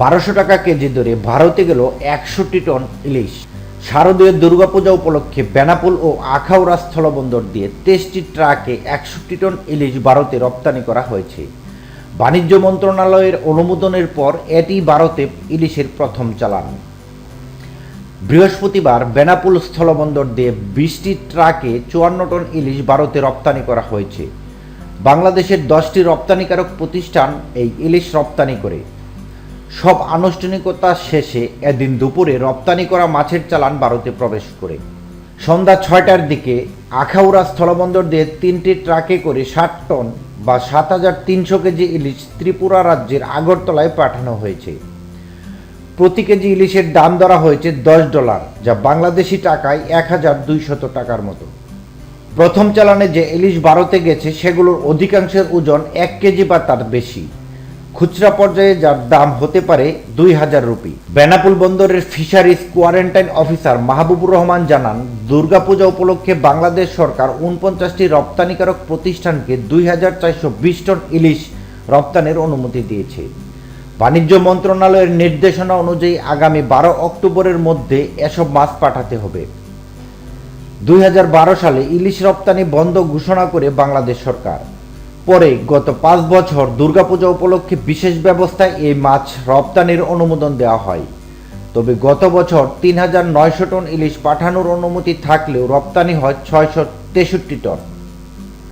বারোশো টাকা কেজি দরে ভারতে গেল একষট্টি টন ইলিশ। শারদীয় দুর্গাপূজা উপলক্ষে বেনাপুল ও আখাউড়া স্থলবন্দর দিয়ে তেইশটি ট্রাকে একষট্টি টন ইলিশ ভারতে রপ্তানি করা হয়েছে। বাণিজ্য মন্ত্রণালয়ের অনুমোদনের পর এটি ভারতে ইলিশের প্রথম চালান। বৃহস্পতিবার বেনাপুল স্থলবন্দর দিয়ে বিশটি ট্রাকে চুয়ান্ন টন ইলিশ ভারতে রপ্তানি করা হয়েছে। বাংলাদেশের দশটি রপ্তানিকারক প্রতিষ্ঠান এই ইলিশ রপ্তানি করে। সব আনুষ্ঠানিকতা শেষে এদিন দুপুরে রপ্তানি করা মাছের চালান ভারতে প্রবেশ করে। সন্ধ্যা ছয়টার দিকে আখাউড়া স্থলবন্দর দিয়ে তিনটি ট্রাকে করে ষাট টন বা সাত হাজার তিনশো কেজি ইলিশ ত্রিপুরা রাজ্যের আগরতলায় পাঠানো হয়েছে। প্রতি কেজি ইলিশের দাম ধরা হয়েছে দশ ডলার, যা বাংলাদেশি টাকায় এক হাজার দুইশত টাকার মতো। প্রথম চালানে যে ইলিশ ভারতে গেছে, সেগুলোর অধিকাংশের ওজন এক কেজি বা তার বেশি। খুচরা পর্যায়ে যার দাম হতে পারে দুই হাজার রুপি। বেনাপুল বন্দরের fisheries quarantine officer Mahbubur Rahman জানান, দুর্গাপূজা উপলক্ষে বাংলাদেশ সরকার উনপঞ্চাশটি রপ্তানিকারক প্রতিষ্ঠানকে দুই হাজার চারশো বিশ টন ইলিশ রপ্তানির অনুমতি দিয়েছে। বাণিজ্য মন্ত্রণালয়ের নির্দেশনা অনুযায়ী আগামী বারো অক্টোবরের মধ্যে এসব মাছ পাঠাতে হবে। দুই হাজার বারো সালে ইলিশ রপ্তানি বন্ধ ঘোষণা করে বাংলাদেশ সরকার। পরে গত পাঁচ বছর দুর্গাপূজা উপলক্ষে বিশেষ ব্যবস্থায় এই মাছ রপ্তানির অনুমোদন দেওয়া হয়। তবে গত বছর তিন হাজার নয়শো টন ইলিশ পাঠানোর অনুমতি থাকলেও রপ্তানি হয় ছয়শো তেষট্টি টন।